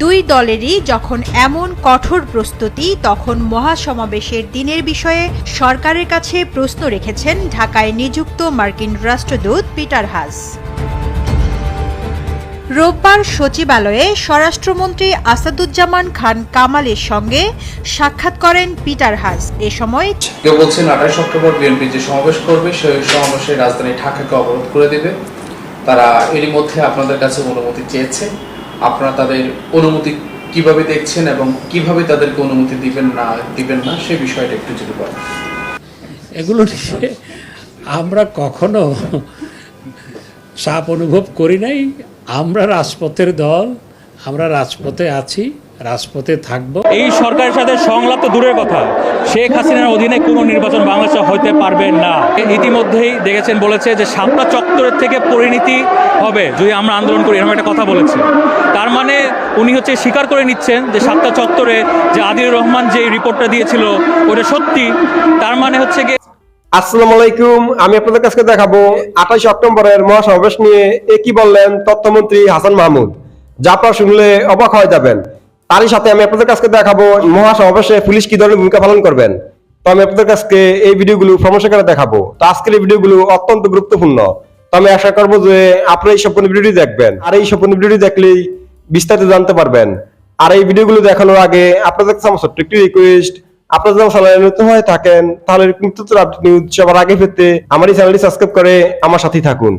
দুই দলেরই যখন এমন কঠোর প্রস্তুতি, তখন মহাসমাবেশের দিনের বিষয়ে সরকারের কাছে প্রশ্ন রেখেছেন ঢাকায় নিযুক্ত মার্কিন রাষ্ট্রদূত পিটার হাস। রোববার সচিবালয়ে স্বরাষ্ট্রমন্ত্রী আসাদুজ্জামান খান কামালের সঙ্গে সাক্ষাৎ করেন পিটার হাস। এ সময় কেউ বলছেন আঠাশ অক্টোবর বিএনপি যে সমাবেশ করবে সেই সমাবেশে রাজধানী ঢাকাকে অবরোধ করে দেবে। তারা এরই মধ্যে আপনাদের কাছে অনুমতি চেয়েছে। আপনারা তাদের অনুমতি কীভাবে দেখছেন এবং কীভাবে তাদেরকে অনুমতি দিবেন না দিবেন না, সে বিষয়টা একটু যদি বলেন। এগুলো আমরা কখনো চাপ অনুভব করি নাই। আমরা রাজপথের দল, আমরা রাজপথে আছি। রাজপথে থাকব। এই সরকারের সাথে সংলাপ তো দূরের কথা। শেখ হাসিনার অধীনে কোনো নির্বাচন বাংলাদেশে হইতে পারবে না। ইতিমধ্যেই দেখেছেন বলেছে যে সাতটা চত্বরের থেকে পরিণতি হবে যদি আমরা আন্দোলন করি এরকম একটা কথা বলেছে। তার মানে উনি হচ্ছে স্বীকার করে নিচ্ছেন যে সাতটা চত্বরে যে আদিল রহমান যে রিপোর্টটা দিয়েছিল ওটা সত্যি। তার মানে হচ্ছে গিয়ে আসসালামু আলাইকুম আমি আপনাদের কাছে দেখাবো আঠাশ অক্টোবরের মহাসমাবেশ নিয়ে এ কি বললেন তথ্যমন্ত্রী হাসান মাহমুদ। যা আপনারা শুনলে অবাক হয়ে যাবেন। তারই সাথে আমি আপনাদের কাছে দেখাবো মহাসমাবেশে পুলিশ কি ধরনের ভূমিকা পালন করবেন? তো আমি আপনাদের কাছে এই ভিডিওগুলো প্রমোশন করে দেখাবো। তো আজকের এই ভিডিওগুলো অত্যন্ত গুরুত্বপূর্ণ। তো আমি আশা করব যে আপনারা এই সম্পূর্ণ ভিডিওটি দেখবেন। আর এই সম্পূর্ণ ভিডিওটি দেখলেই বিস্তারিত জানতে পারবেন। আর এই ভিডিওগুলো দেখানোর আগে আপনাদের কাছে আমার ছোট্ট একটি রিকোয়েস্ট আপনারা যদি চ্যানেলে নতুন হয়ে থাকেন, তাহলে নতুন আপডেট নিউজ সবার আগে পেতে আমার এই চ্যানেলটি সাবস্ক্রাইব করে আমার সাথেই থাকুন।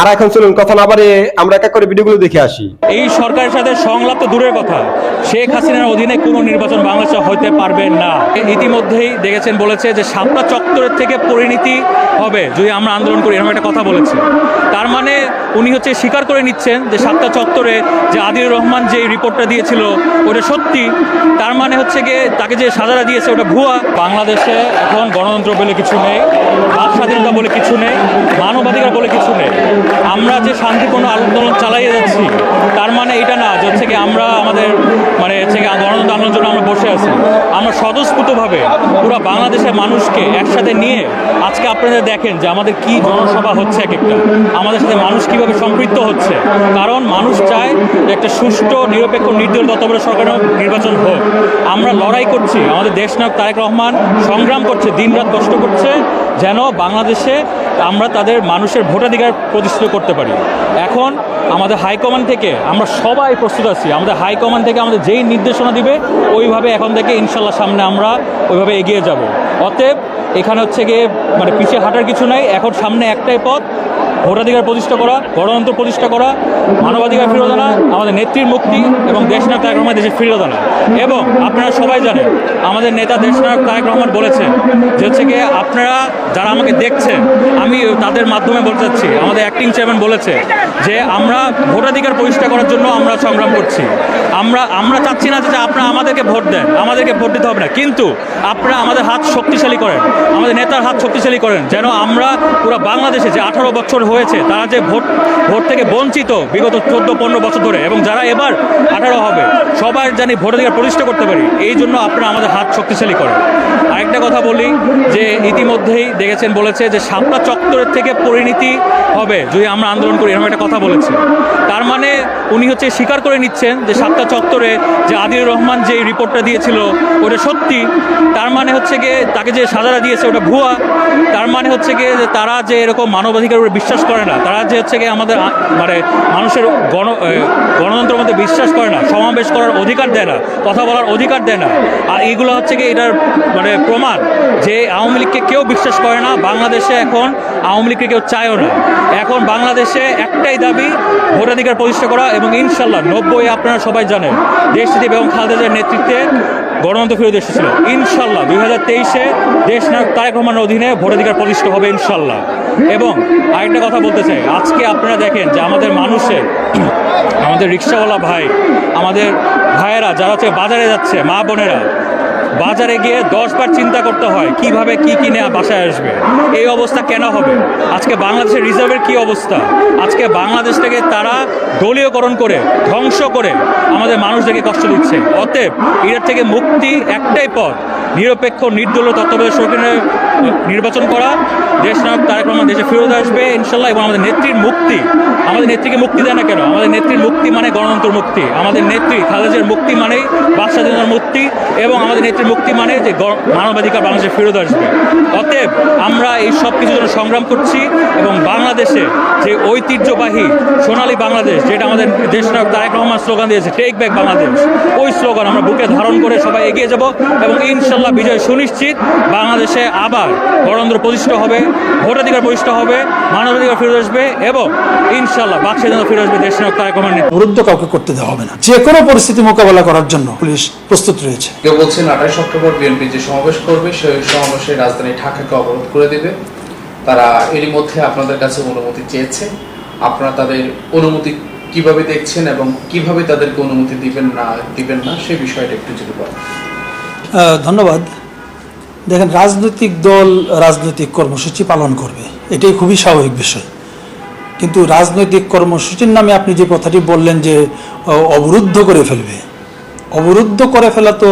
আর এখন চলুন, কথা না বাড়িয়ে আমরা এক এক করে ভিডিওগুলো দেখে আসি। এই সরকারের সাথে সংলাপ তো দূরের কথা। শেখ হাসিনার অধীনে কোনো নির্বাচন বাংলাদেশে হইতে পারবে না। ইতিমধ্যেই দেখেছেন বলেছে যে সাতটা চত্বরের থেকে পরিণতি হবে, যদি আমরা আন্দোলন করি, এরকম একটা কথা বলেছে। তার মানে উনি হচ্ছে স্বীকার করে নিচ্ছেন যে সাতটা চত্বরে যে আদিল রহমান যে রিপোর্টটা দিয়েছিল, ওটা সত্যি। তার মানে হচ্ছে গিয়ে তাকে যে সাজারা দিয়েছে, ওটা ভুয়া। বাংলাদেশে এখন গণতন্ত্র বলে কিছু নেই বাক স্বাধীনতা বলে কিছু নেই, মানবাধিকার বলে কিছু নেই। আমরা যে শান্তিপূর্ণ আন্দোলন চালিয়ে যাচ্ছি, তার মানে এটা না যে হচ্ছে কি আমরা আমাদের মানে হচ্ছে কি গণতন্ত্র আন্দোলনের জন্য আমরা বসে আছি। আমরা স্বতঃস্ফূর্তভাবে পুরো বাংলাদেশের মানুষকে একসাথে নিয়ে আজকে আপনারা দেখেন যে আমাদের কি জনসভা হচ্ছে এক একটা। আমাদের সাথে মানুষ কীভাবে সম্পৃক্ত হচ্ছে। কারণ মানুষ চায় যে একটা সুষ্ঠু, নিরপেক্ষ, নির্দলীয় তত্ত্বাবধায়ক সরকারের নির্বাচন হোক। আমরা লড়াই করছি, আমাদের দেশ নায়ক তারেক রহমান সংগ্রাম করছে, দিনরাত কষ্ট করছে, যেন বাংলাদেশে আমরা তাদের মানুষের ভোটাধিকার প্রতিষ্ঠিত করতে পারি। এখন আমাদের হাইকমান্ড থেকে আমরা সবাই প্রস্তুত আছি। আমাদের হাইকমান্ড থেকে আমাদের যেই নির্দেশনা দিবে, ওইভাবে এখন থেকে ইনশাল্লাহ সামনে আমরা ওইভাবে এগিয়ে যাব। অতএব এখানে হচ্ছে গিয়ে মানে পিছিয়ে হাঁটার কিছু নাই। এখন সামনে একটাই পথ ভোটাধিকার প্রতিষ্ঠা করা, গণতন্ত্র প্রতিষ্ঠা করা, মানবাধিকার ফিরিয়ে আনা, আমাদের নেত্রীর মুক্তি এবং দেশনায়ক তারেক রহমান দেশে ফিরিয়ে আনা। এবং আপনারা সবাই জানেন, আমাদের নেতা দেশনায়ক তারেক রহমান বলেছেন যে হচ্ছে গিয়ে আপনারা যারা আমাকে দেখছেন, আমি তাদের মাধ্যমে বলতে চাচ্ছি, আমাদের অ্যাক্টিং চেয়ারম্যান বলেছে যে আমরা ভোটাধিকার প্রতিষ্ঠা করার জন্য আমরা সংগ্রাম করছি। আমরা আমরা চাচ্ছি না যে আপনারা আমাদেরকে ভোট দেন, আমাদেরকে ভোট দিতে হবে না। কিন্তু আপনারা আমাদের হাত শক্তিশালী করেন, আমাদের নেতার হাত শক্তিশালী করেন, যেন আমরা পুরো বাংলাদেশে যে আঠারো বছর হয়েছে, তারা যে ভোট ভোট থেকে বঞ্চিত বিগত চোদ্দ, পনেরো বছর ধরে, এবং যারা এবার আঠারো হবে, সবার জানি ভোটাধিকার প্রতিষ্ঠা করতে পারি, এই জন্য আপনারা আমাদের হাত শক্তিশালী করেন। আরেকটা কথা বলি, যে ইতিমধ্যেই দেখেছেন, বলেছে যে সাতটা চত্বরের থেকে পরিণতি হবে, যদি আমরা আন্দোলন করি, এরকম একটা কথা বলেছে। তার মানে উনি হচ্ছে স্বীকার করে নিচ্ছেন যে সাতটা চত্বরে যে আদিল রহমান যে রিপোর্টটা দিয়েছিল, ওটা সত্যি। তার মানে হচ্ছে গিয়ে তাকে যে সাজারা দিয়েছে, ওটা ভুয়া। তার মানে হচ্ছে গিয়ে যে তারা যে এরকম মানবাধিকার উপরে বিশ্বাস করে না। তারা যে হচ্ছে গিয়ে আমাদের মানে মানুষের গণ গণতন্ত্রের মধ্যে বিশ্বাস করে না, সমাবেশ করার অধিকার দেয় না, কথা বলার অধিকার দেয় না। আর এইগুলো হচ্ছে কি এটার মানে প্রমাণ যে আওয়ামী লীগকে কেউ বিশ্বাস করে না, বাংলাদেশে এখন আওয়ামী লীগকে কেউ চায়ও না। এখন বাংলাদেশে একটাই দাবি, ভোটাধিকার প্রতিষ্ঠা করা এবং ইনশাল্লাহ নব্বই আপনারা সবাই জানেন দেশটিতে এবং খালেদাজের নেতৃত্বে গণতন্ত্র ফিরে এসেছিল। ইনশাল্লাহ, দুই হাজার তেইশে দেশ নায়ক তারেক রহমানের অধীনে ভোটাধিকার প্রতিষ্ঠা হবে ইনশাল্লাহ। এবং আরেকটা কথা বলতে চাই, আজকে আপনারা দেখেন যে আমাদের মানুষের, আমাদের রিক্সাওয়ালা ভাই, আমাদের ভাইয়েরা যারা হচ্ছে বাজারে যাচ্ছে, মা বোনেরা বাজারে গিয়ে দশবার চিন্তা করতে হয়, কীভাবে কি কিনে বাসায় আসবে? এই অবস্থা কেন হবে? আজকে বাংলাদেশের রিজার্ভের কি অবস্থা? আজকে বাংলাদেশটাকে তারা দলীয়করণ করে, ধ্বংস করে আমাদের মানুষদেরকে কষ্ট দিচ্ছে। অতএব এটার থেকে মুক্তি একটাই পথ, নিরপেক্ষ, নির্দলীয় তত্ত্বাবধায়ক সরকারের নির্বাচন করা। দেশ নায়ক তারেক রহমান দেশে ফেরত আসবে, ইনশাল্লাহ, এবং আমাদের নেত্রীর মুক্তি। আমাদের নেত্রীকে মুক্তি দেয় না কেন? আমাদের নেত্রীর মুক্তি মানে গণতন্ত্র মুক্তি। আমাদের নেত্রী খালেদার মুক্তি মানেই বাকস্বাধীনতার মুক্তি, এবং আমাদের নেত্রীর মুক্তি মানে যে মানবাধিকার বাংলাদেশে ফেরত আসবে। অতএব আমরা এই সব কিছুর জন্য সংগ্রাম করছি, এবং বাংলাদেশে যে ঐতিহ্যবাহী সোনালী বাংলাদেশ, যেটা আমাদের দেশ নায়ক তারেক রহমান স্লোগান দিয়েছে টেক ব্যাক বাংলাদেশ ওই স্লোগান আমরা বুকে ধারণ করে সবাই এগিয়ে যাব, এবং ইনশাল্লাহ বিজয় সুনিশ্চিত, বাংলাদেশে আবার গণতন্ত্র প্রতিষ্ঠা হবে ভোটাধিকার প্রতিষ্ঠা হবে মানবাধিকার ফিরে আসবে এবং ইনশাল্লাহ বাকস্বাধীনতা ফিরে আসবে দেশ নায়ক তারেক রহমানের অবরুদ্ধ কাউকে করতে দেওয়া হবে না। যে কোনো পরিস্থিতি মোকাবেলা করার জন্য পুলিশ প্রস্তুত রয়েছে। কেউ বলছেন আঠাশ অক্টোবর বিএনপি যে সমাবেশ করবে সেই সমাবেশে রাজধানী ঢাকাকে অবরোধ করে দেবে। তারা এরই মধ্যে আপনাদের কাছে অনুমতি চেয়েছে। আপনারা তাদের অনুমতি কীভাবে দেখছেন এবং কীভাবে তাদেরকে অনুমতি দিবেন না দিবেন না সেই বিষয়টা একটু যদি বলেন। আহ, ধন্যবাদ। দেখেন, রাজনৈতিক দল রাজনৈতিক কর্মসূচি পালন করবে। এটাই খুবই স্বাভাবিক বিষয়। কিন্তু রাজনৈতিক কর্মসূচির নামে আপনি যে কথাটি বললেন যে অবরুদ্ধ করে ফেলবে, অবরুদ্ধ করে ফেলা তো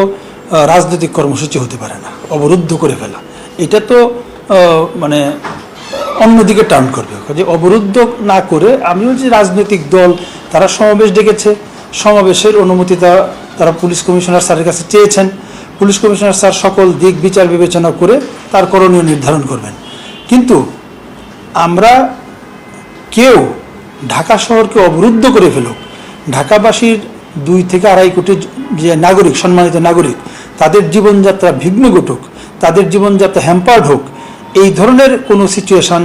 রাজনৈতিক কর্মসূচি হতে পারে না। অবরুদ্ধ করে ফেলা। এটা তো মানে অন্যদিকে টার্ন করবে। যে অবরুদ্ধ না করে, আমিও যে রাজনৈতিক দল, তারা সমাবেশ ডেকেছে। সমাবেশের অনুমতি তারা পুলিশ কমিশনার স্যারের কাছে চেয়েছেন। পুলিশ কমিশনার স্যার সকল দিক বিচার বিবেচনা করে তার করণীয় নির্ধারণ করবেন। কিন্তু আমরা কেউ ঢাকা শহরকে অবরুদ্ধ করে ফেলুক, ঢাকাবাসীর দুই থেকে আড়াই কোটি যে নাগরিক, সম্মানিত নাগরিক, তাদের জীবনযাত্রা বিঘ্ন ঘটুক, তাদের জীবনযাত্রা হ্যাম্পার্ড হোক, এই ধরনের কোনো সিচুয়েশন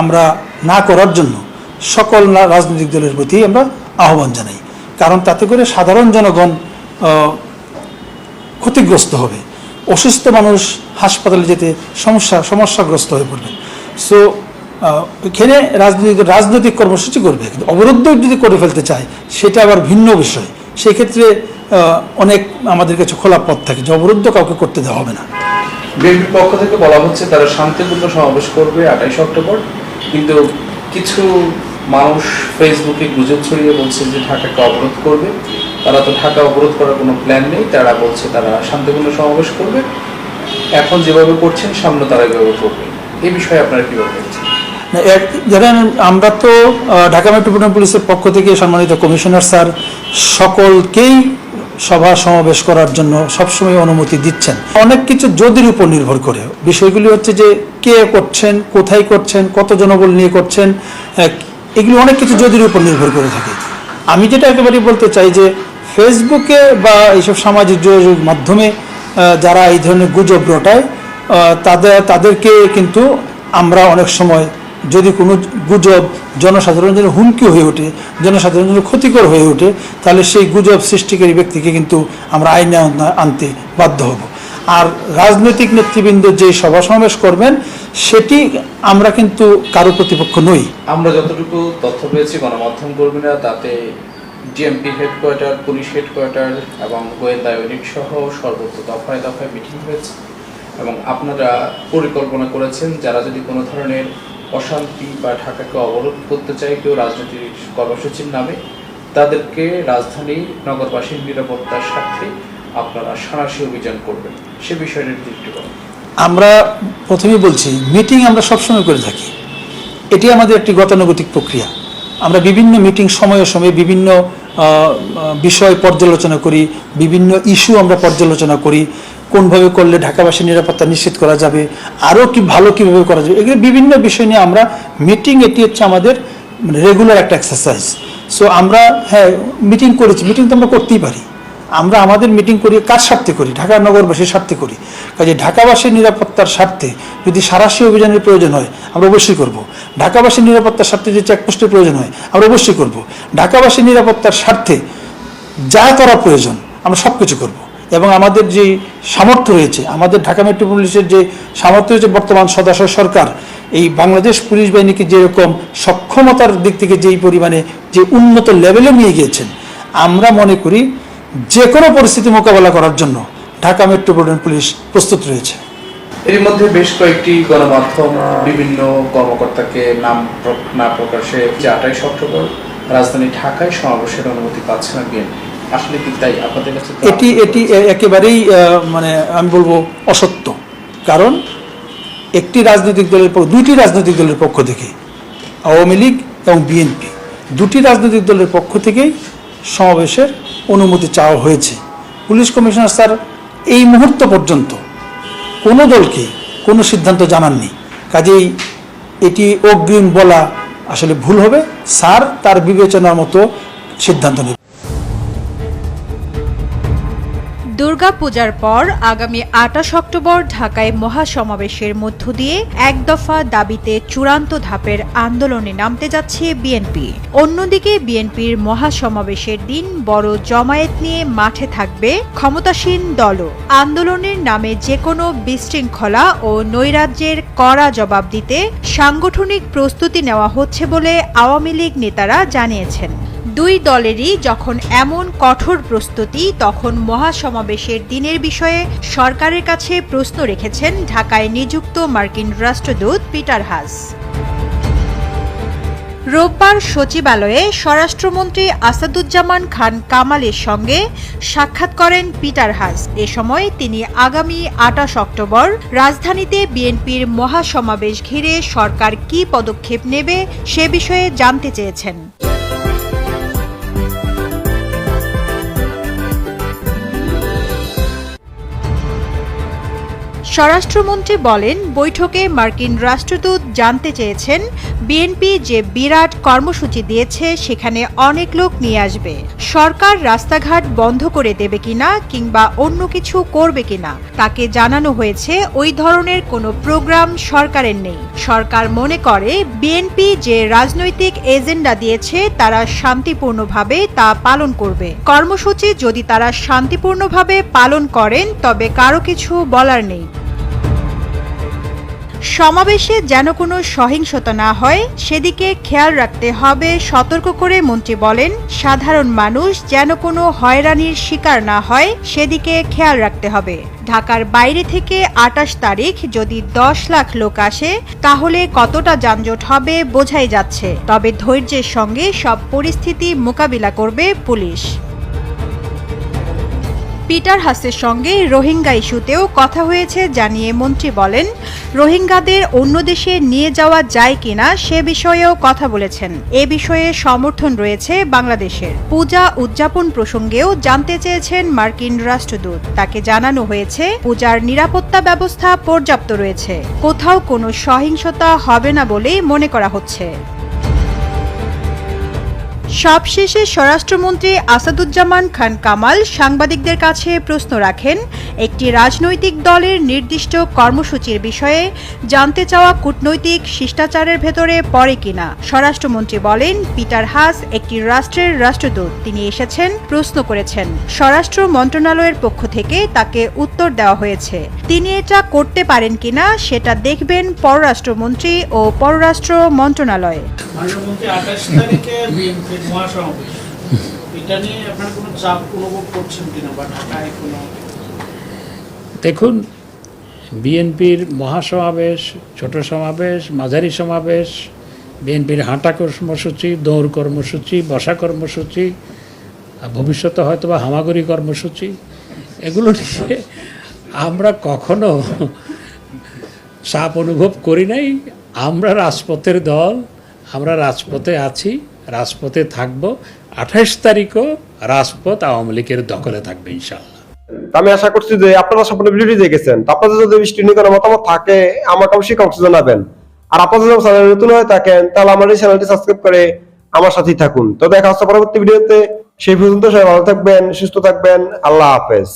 আমরা না করার জন্য সকল রাজনৈতিক দলের প্রতি আমরা আহ্বান জানাই। কারণ তাতে করে সাধারণ জনগণ ক্ষতিগ্রস্ত হবে। অসুস্থ মানুষ হাসপাতালে যেতে সমস্যা, সমস্যাগ্রস্ত হয়ে পড়বে। সো এখানে রাজনৈতিক রাজনৈতিক কর্মসূচি করবে। কিন্তু অবরুদ্ধ যদি করে ফেলতে চায়, সেটা আবার ভিন্ন বিষয়। সেক্ষেত্রে অনেক আমাদের কাছে খোলা পথ থাকে যে অবরুদ্ধ কাউকে করতে দেওয়া হবে না। বিএনপির পক্ষ থেকে বলা হচ্ছে, তারা শান্তিপূর্ণ সমাবেশ করবে আঠাইশ অক্টোবর। কিন্তু কিছু মানুষ ফেসবুকে গুজব ছড়িয়ে বলছে যে ঢাকাকে অবরোধ করবে। তারা তো ঢাকা অবরোধ করার কোনো প্ল্যান নেই, তারা বলছে তারা শান্তিপূর্ণ সমাবেশ করবে। এখন যেভাবে করছেন, সামনে তারা এভাবে করবে। এই বিষয়ে আপনারা কীভাবে দেখছেন? জানেন, আমরা তো ঢাকা মেট্রোপলিটন পুলিশের পক্ষ থেকে সম্মানিত কমিশনার স্যার সকলকেই সভা সমাবেশ করার জন্য সবসময় অনুমতি দিচ্ছেন। অনেক কিছু যদির উপর নির্ভর করে। বিষয়গুলি হচ্ছে যে, কে করছেন, কোথায় করছেন, কত জনবল নিয়ে করছেন এগুলি অনেক কিছু যদির উপর নির্ভর করে থাকে। আমি যেটা একেবারেই বলতে চাই যে ফেসবুকে বা এইসব সামাজিক যোগাযোগ মাধ্যমে যারা এই ধরনের গুজব রটায় তাদের, তাদেরকে কিন্তু আমরা অনেক সময় যদি কোনো গুজব জনসাধারণের জন্য হুমকি হয়ে ওঠে, জনসাধারণের জন্য ক্ষতিকর হয়ে ওঠে, তাহলে সেই গুজব সৃষ্টিকারী ব্যক্তিকে কিন্তু আমরা আইনে আনতে বাধ্য হব। আর রাজনৈতিক নেতৃবৃন্দ যে সভা সমাবেশ করবেন, সেটি আমরা কিন্তু কারও প্রতিপক্ষ নই। আমরা যতটুকু তথ্য পেয়েছি, গণমাধ্যম কর্মীরা তাতে জিএমপি হেডকোয়ার্টার পুলিশ হেডকোয়ার্টার এবং গোয়েন্দা ইউনিট সহ সর্বত্র দফায় দফায় মিটিং হয়েছে এবং আপনারা পরিকল্পনা করেছেন যারা যদি কোনো ধরনের অশান্তি বা ঢাকাকে অবরোধ করতে চায় কেউ রাজনৈতিক কর্মসূচির নামে, তাদেরকে রাজধানী নগরবাসীর নিরাপত্তার স্বার্থে আপনারা সাঁড়াশি অভিযান করবেন। সে বিষয়টা একটু আমরা প্রথমেই বলছি মিটিং আমরা সবসময় করে থাকি। এটি আমাদের একটি গতানুগতিক প্রক্রিয়া। আমরা বিভিন্ন মিটিং সময়ে সময়ে বিভিন্ন বিষয় পর্যালোচনা করি, বিভিন্ন ইস্যু আমরা পর্যালোচনা করি, কোনভাবে করলে ঢাকাবাসীর নিরাপত্তা নিশ্চিত করা যাবে আরও কি ভালো কীভাবে করা যাবে, এগুলো বিভিন্ন বিষয় নিয়ে আমরা মিটিং এটি হচ্ছে আমাদের রেগুলার একটা এক্সারসাইজ সো আমরা হ্যাঁ মিটিং করেছি মিটিং তো আমরা করতেই পারি। আমরা আমাদের মিটিং করি, কার স্বার্থে করি? ঢাকা নগরবাসীর স্বার্থে করি। কাজে ঢাকাবাসীর নিরাপত্তার স্বার্থে যদি সারাশি অভিযানের প্রয়োজন হয়, আমরা অবশ্যই করব। ঢাকাবাসীর নিরাপত্তার স্বার্থে যদি চেকপোস্টের প্রয়োজন হয়, আমরা অবশ্যই করব। ঢাকাবাসীর নিরাপত্তার স্বার্থে যা করা প্রয়োজন, আমরা সব কিছু করব। এবং আমাদের যে সামর্থ্য রয়েছে, আমাদের ঢাকা মেট্রো পুলিশের যে সামর্থ্য রয়েছে, বর্তমান সদস্য সরকার, এই বাংলাদেশ পুলিশ বাহিনীকে যেরকম সক্ষমতার দিক থেকে যেই পরিমাণে যে উন্নত লেভেলে নিয়ে গিয়েছেন, আমরা মনে করি যে কোনো পরিস্থিতি মোকাবেলা করার জন্য ঢাকা মেট্রোপলিটন পুলিশ প্রস্তুত রয়েছে। এর মধ্যে বেশ কয়েকটি গণমাধ্যম বিভিন্ন কর্মকর্তাকে নাম না প্রকাশে যে আঠাইশ অক্টোবর রাজধানী ঢাকায় সমাবেশের অনুমতি পাচ্ছে না বিএনপি। আসলে কি তাই আপনাদের কাছে এটি এটি একেবারেই মানে আমি বলব অসত্য। কারণ একটি রাজনৈতিক দলের পক্ষ- দুইটি রাজনৈতিক দলের পক্ষ থেকে আওয়ামী লীগ এবং বিএনপি দুটি রাজনৈতিক দলের পক্ষ থেকেই সমাবেশের অনুমতি চাওয়া হয়েছে। পুলিশ কমিশনার স্যার, এই মুহূর্ত পর্যন্ত কোনো দলকে কোনো সিদ্ধান্ত জানাননি। কাজেই এটি অগ্রিম বলা আসলে ভুল হবে। স্যার তার বিবেচনার মতো সিদ্ধান্ত নেবে। দুর্গাপূজার পর আগামী আটাশ অক্টোবর ঢাকায় মহাসমাবেশের মধ্য দিয়ে এক দফা দাবিতে চূড়ান্ত ধাপের আন্দোলনে নামতে যাচ্ছে বিএনপি। অন্যদিকে বিএনপির মহাসমাবেশের দিন বড় জমায়েত নিয়ে মাঠে থাকবে ক্ষমতাসীন দলও। আন্দোলনের নামে যে কোনো বিশৃঙ্খলা ও নৈরাজ্যের কড়া জবাব দিতে সাংগঠনিক প্রস্তুতি নেওয়া হচ্ছে বলে আওয়ামী লীগ নেতারা জানিয়েছেন। দুই দলেরই যখন এমন কঠোর প্রস্তুতি, তখন মহাসমাবেশের দিনের বিষয়ে সরকারের কাছে প্রশ্ন রেখেছেন ঢাকায় নিযুক্ত মার্কিন রাষ্ট্রদূত পিটার হাস। রোববার সচিবালয়ে স্বরাষ্ট্রমন্ত্রী আসাদুজ্জামান খান কামালের সঙ্গে সাক্ষাৎ করেন পিটার হাস। এ সময় তিনি আগামী আটাশ অক্টোবর রাজধানীতে বিএনপির মহাসমাবেশ ঘিরে সরকার কী পদক্ষেপ নেবে সে বিষয়ে জানতে চেয়েছেন। স্বরাষ্ট্রমন্ত্রী বলেন, বৈঠকে মার্কিন রাষ্ট্রদূত জানতে চেয়েছেন, বিএনপি যে বিরাট কর্মসূচি দিয়েছে, সেখানে অনেক লোক নিয়ে আসবে। সরকার রাস্তাঘাট বন্ধ করে দেবে কিনা কিংবা অন্য কিছু করবে কিনা, তাকে জানানো হয়েছে, ওই ধরনের কোনো প্রোগ্রাম সরকারের নেই। সরকার মনে করে, বিএনপি যে রাজনৈতিক এজেন্ডা দিয়েছে, তারা শান্তিপূর্ণভাবে তা পালন করবে। কর্মসূচি যদি তারা শান্তিপূর্ণভাবে পালন করেন, তবে কারও কিছু বলার নেই। সমাবেশে যেন কোনো সহিংসতা না হয়, সেদিকে খেয়াল রাখতে হবে, সতর্ক করে মন্ত্রী বলেন, সাধারণ মানুষ যেন কোনো হয়রানির শিকার না হয়, সেদিকে খেয়াল রাখতে হবে। ঢাকার বাইরে থেকে আটাশ তারিখ যদি দশ লাখ লোক আসে, তাহলে কতটা যানজট হবে বোঝাই যাচ্ছে। তবে ধৈর্যের সঙ্গে সব পরিস্থিতি মোকাবিলা করবে পুলিশ। পিটার হাসের সঙ্গে রোহিঙ্গা ইস্যুতেও কথা হয়েছে জানিয়ে মন্ত্রী বলেন, রোহিঙ্গাদের অন্য দেশে নিয়ে যাওয়া যায় কিনা সে বিষয়েও কথা বলেছেন। এ বিষয়ে সমর্থন রয়েছে বাংলাদেশের। পূজা উদযাপন প্রসঙ্গেও জানতে চেয়েছেন মার্কিন রাষ্ট্রদূত। তাকে জানানো হয়েছে, পূজার নিরাপত্তা ব্যবস্থা পর্যাপ্ত রয়েছে। কোথাও কোনো সহিংসতা হবে না বলেই মনে করা হচ্ছে। সবশেষে স্বরাষ্ট্রমন্ত্রী আসাদুজ্জামান খান কামাল সাংবাদিকদের কাছে প্রশ্ন রাখেন একটি রাজনৈতিক দলের নির্দিষ্ট কর্মসূচির বিষয়ে জানতে চাওয়া কূটনৈতিক শিষ্টাচারের ভেতরে পড়ে কিনা? স্বরাষ্ট্রমন্ত্রী বলেন পিটার হাস একটি রাষ্ট্রের রাষ্ট্রদূত। তিনি এসেছেন প্রশ্ন করেছেন। স্বরাষ্ট্র মন্ত্রণালয়ের পক্ষ থেকে তাকে উত্তর দেওয়া হয়েছে। তিনি এটা করতে পারেন কিনা সেটা দেখবেন পররাষ্ট্রমন্ত্রী ও পররাষ্ট্র মন্ত্রণালয়। তারিখে দেখুন, বিএনপির মহাসমাবেশ, ছোট সমাবেশ, মাঝারি সমাবেশ, বিএনপির হাঁটা কর্মসূচি, দৌড় কর্মসূচি, বসা কর্মসূচি ভবিষ্যতে হয়তো বা হামাগুড়ি কর্মসূচি, এগুলো নিয়ে আমরা কখনো চাপ অনুভব করি নাই। আমরা রাজপথের দল, আমরা রাজপথে আছি। রাজপথে থাকব, আঠাশ তারিখও রাজপথ আওয়ামী লীগের দখলে থাকবে ইনশাল্লাহ আমি আশা করছি যে আপনারা সম্পূর্ণ ভিডিওটি দেখেছেন। আপনাদের যদি বৃষ্টি নিয়ে কোনো মতামত থাকে আমাকে অবশ্যই কমেন্টে জানাবেন। আর আপনাদের যদি চ্যানেলে নতুন হয়ে থাকেন, তাহলে আমার এই চ্যানেলটি সাবস্ক্রাইব করে আমার সাথেই থাকুন। তো দেখা হচ্ছে পরবর্তী ভিডিওতে। সেই পর্যন্ত সবাই ভালো থাকবেন, সুস্থ থাকবেন। আল্লাহ হাফেজ।